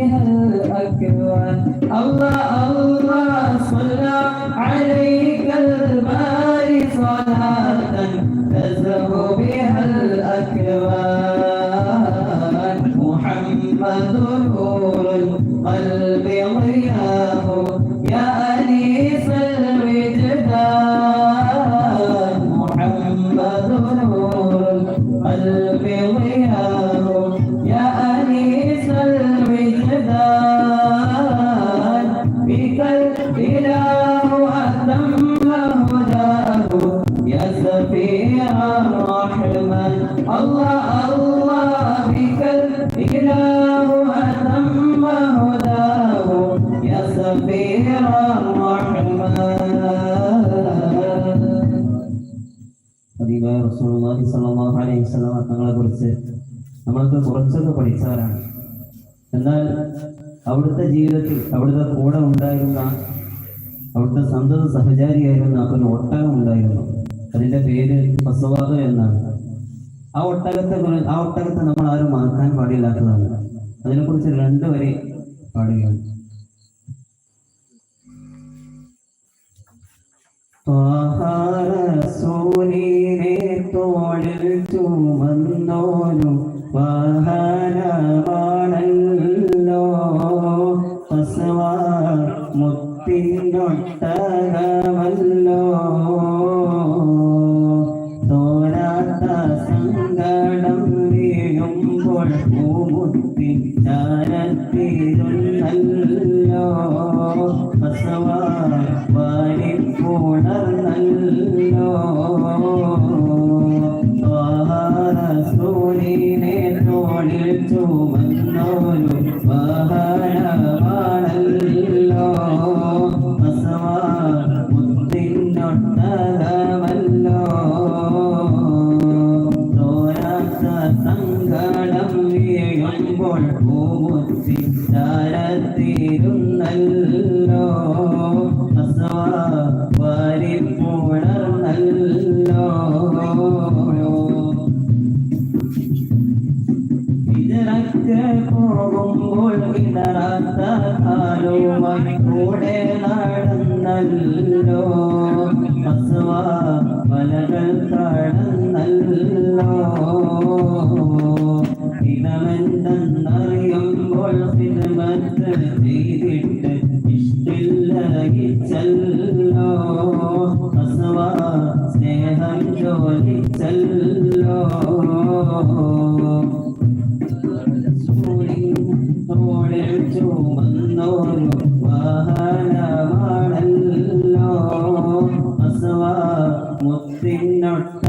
بها الأكوان الله الله صلى عليك الباري صلاة تزهو بها الأكوان محمد نور القلب سفير الرحمن الله الله بك الإله أتم هداه يا سفير الرحمن ഹബീബായ റസൂലുള്ളാഹി സ്വല്ലല്ലാഹു അലൈഹി വസല്ലം തങ്ങളെ കുറിച്ച് നമ്മൾക്ക് കുറച്ചൊക്കെ പഠിച്ചവരാണ് എന്നാൽ അവിടുത്തെ ജീവിതത്തിൽ അവിടുത്തെ കൂടെ ഉണ്ടായിരുന്ന അവിടുത്തെ സന്തത സഹചാരിയായിരുന്ന ഒരു ഒട്ടകം ഉണ്ടായിരുന്നു അതിന്റെ പേര് പസവാദം എന്നാണ്. ആ ഒട്ടകത്തെ ആ ഒട്ടകത്തെ നമ്മൾ ആരും മറക്കാൻ പാടില്ലാത്തതാണ്. അതിനെക്കുറിച്ച് രണ്ട് വരെ പാടുകയാണ് മുത്തിനൊട്ടകമല്ലോ തോരാത്ത സങ്കടം വീഴുമ്പോൾ പൂമുത്തി ചാരത്തിരുന്നല്ലോ ഫസ്വാ വാരിപ്പുണർന്നല്ലോ റസൂലിനെ തോളിൽ ചുമന്നോരു പോകുമ്പോൾ ഇടാത്ത കാലുമായി കൂടെ നടന്നല്ലോ. അസ്വാ വലകൾ കടന്നല്ലോ ഇതമെന്തെന്നറിയുമ്പോൾ സിനിമത്ത് ചെയ്തിട്ട് ഇഷ്ടില്ല ചല്ലോ അസ്വാ സ്നേഹം ജോലി ചല്ലോ മുത്തിനൊട്ടാകാമല്ല.